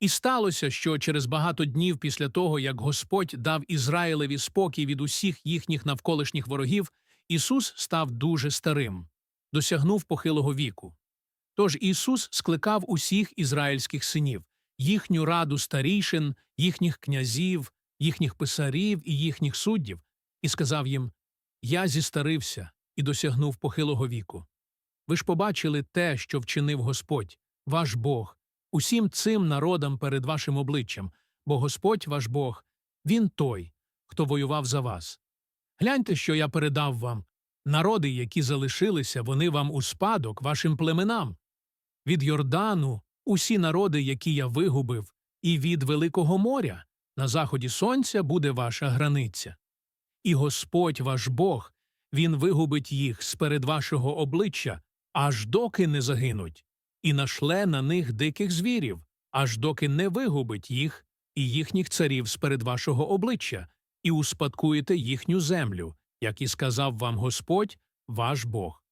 І сталося, що через багато днів після того, як Господь дав Ізраїлеві спокій від усіх їхніх навколишніх ворогів, Ісус став дуже старим, досягнув похилого віку. Тож Ісус скликав усіх ізраїльських синів, їхню раду старішин, їхніх князів, їхніх писарів і їхніх суддів, і сказав їм Я зістарився і досягнув похилого віку. Ви ж побачили те, що вчинив Господь, ваш Бог, усім цим народам перед вашим обличчям, бо Господь ваш Бог, Він той, хто воював за вас. Гляньте, що я передав вам. Народи, які залишилися, вони вам у спадок вашим племенам. Від Йордану усі народи, які я вигубив, і від Великого моря на заході сонця буде ваша границя. І Господь ваш Бог, Він вигубить їх сперед вашого обличчя, аж доки не загинуть, і нашле на них диких звірів, аж доки не вигубить їх і їхніх царів сперед вашого обличчя, і успадкуєте їхню землю, як і сказав вам Господь, ваш Бог.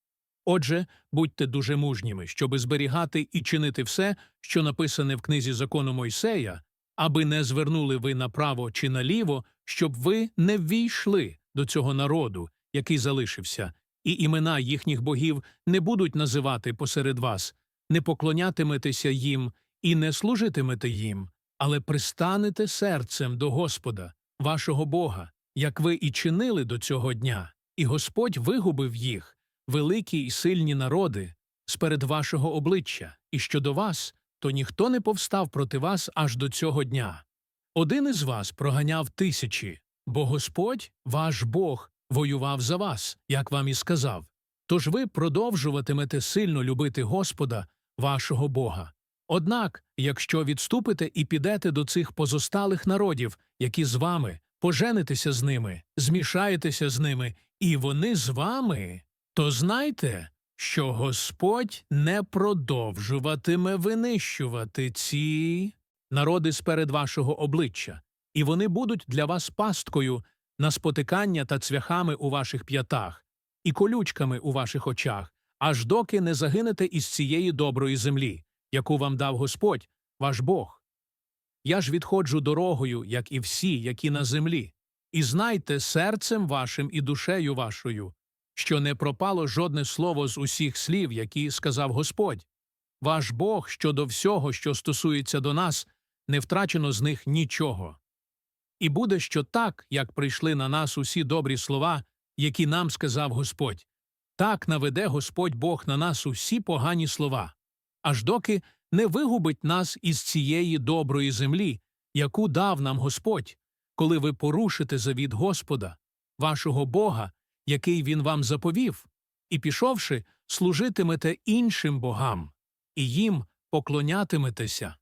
Отже, будьте дуже мужніми, щоби зберігати і чинити все, що написане в книзі закону Мойсея, аби не звернули ви направо чи наліво, щоб ви не ввійшли до цього народу, який залишився, і імена їхніх богів не будуть називати посеред вас, не поклонятиметеся їм і не служитимете їм, але пристанете серцем до Господа, вашого Бога, як ви і чинили до цього дня, і Господь вигубив їх, великі й сильні народи, сперед вашого обличчя, і щодо вас, то ніхто не повстав проти вас аж до цього дня. Один із вас проганяв тисячі, бо Господь, ваш Бог, воював за вас, як вам і сказав. Тож ви продовжуватимете сильно любити Господа, вашого Бога. Однак, якщо відступите і підете до цих позосталих народів, які з вами, поженитеся з ними, змішаєтеся з ними, і вони з вами, то знайте, що Господь не продовжуватиме винищувати ці народи сперед вашого обличчя, і вони будуть для вас пасткою на спотикання та цвяхами у ваших п'ятах, і колючками у ваших очах, аж доки не загинете із цієї доброї землі, яку вам дав Господь, ваш Бог. Я ж відходжу дорогою, як і всі, які на землі, і знайте серцем вашим і душею вашою, що не пропало жодне слово з усіх слів, які сказав Господь. Ваш Бог щодо всього, що стосується до нас, не втрачено з них нічого. І буде, що так, як прийшли на нас усі добрі слова, які нам сказав Господь, так наведе Господь Бог на нас усі погані слова, аж доки не вигубить нас із цієї доброї землі, яку дав нам Господь, коли ви порушите завіт Господа, вашого Бога, який він вам заповів, і, пішовши, служитимете іншим богам, і їм поклонятиметеся.